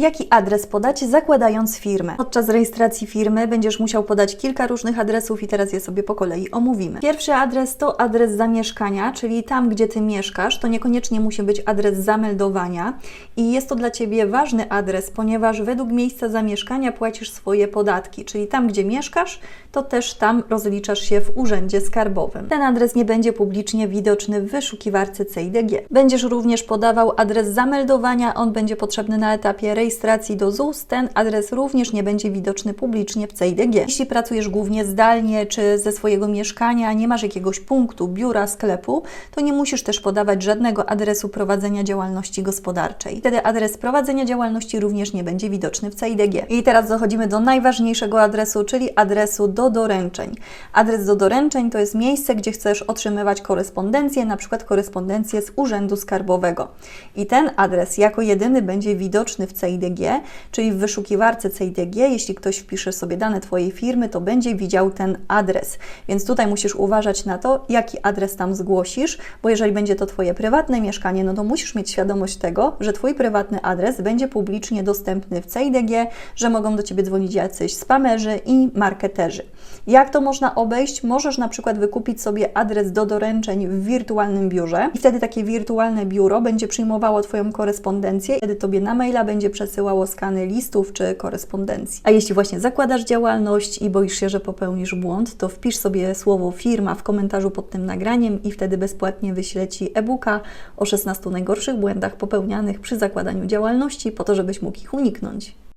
Jaki adres podać zakładając firmę? Podczas rejestracji firmy będziesz musiał podać kilka różnych adresów i teraz je sobie po kolei omówimy. Pierwszy adres to adres zamieszkania, czyli tam, gdzie Ty mieszkasz. To niekoniecznie musi być adres zameldowania i jest to dla Ciebie ważny adres, ponieważ według miejsca zamieszkania płacisz swoje podatki, czyli tam, gdzie mieszkasz, to też tam rozliczasz się w urzędzie skarbowym. Ten adres nie będzie publicznie widoczny w wyszukiwarce CIDG. Będziesz również podawał adres zameldowania, on będzie potrzebny na etapie rejestracji do ZUS. Ten adres również nie będzie widoczny publicznie w CIDG. Jeśli pracujesz głównie zdalnie czy ze swojego mieszkania, nie masz jakiegoś punktu, biura, sklepu, to nie musisz też podawać żadnego adresu prowadzenia działalności gospodarczej. Wtedy adres prowadzenia działalności również nie będzie widoczny w CIDG. I teraz dochodzimy do najważniejszego adresu, czyli adresu do doręczeń. Adres do doręczeń to jest miejsce, gdzie chcesz otrzymywać korespondencję, na przykład korespondencję z Urzędu Skarbowego. I ten adres jako jedyny będzie widoczny w CIDG, czyli w wyszukiwarce CIDG. Jeśli ktoś wpisze sobie dane Twojej firmy, to będzie widział ten adres. Więc tutaj musisz uważać na to, jaki adres tam zgłosisz, bo jeżeli będzie to Twoje prywatne mieszkanie, no to musisz mieć świadomość tego, że Twój prywatny adres będzie publicznie dostępny w CIDG, że mogą do Ciebie dzwonić jacyś spamerzy i marketerzy. Jak to można obejść? Możesz na przykład wykupić sobie adres do doręczeń w wirtualnym biurze i wtedy takie wirtualne biuro będzie przyjmowało Twoją korespondencję, wtedy Tobie na maila będzie przesyłało skany listów czy korespondencji. A jeśli właśnie zakładasz działalność i boisz się, że popełnisz błąd, to wpisz sobie słowo firma w komentarzu pod tym nagraniem i wtedy bezpłatnie wyślę Ci e-booka o 16 najgorszych błędach popełnianych przy zakładaniu działalności po to, żebyś mógł ich uniknąć.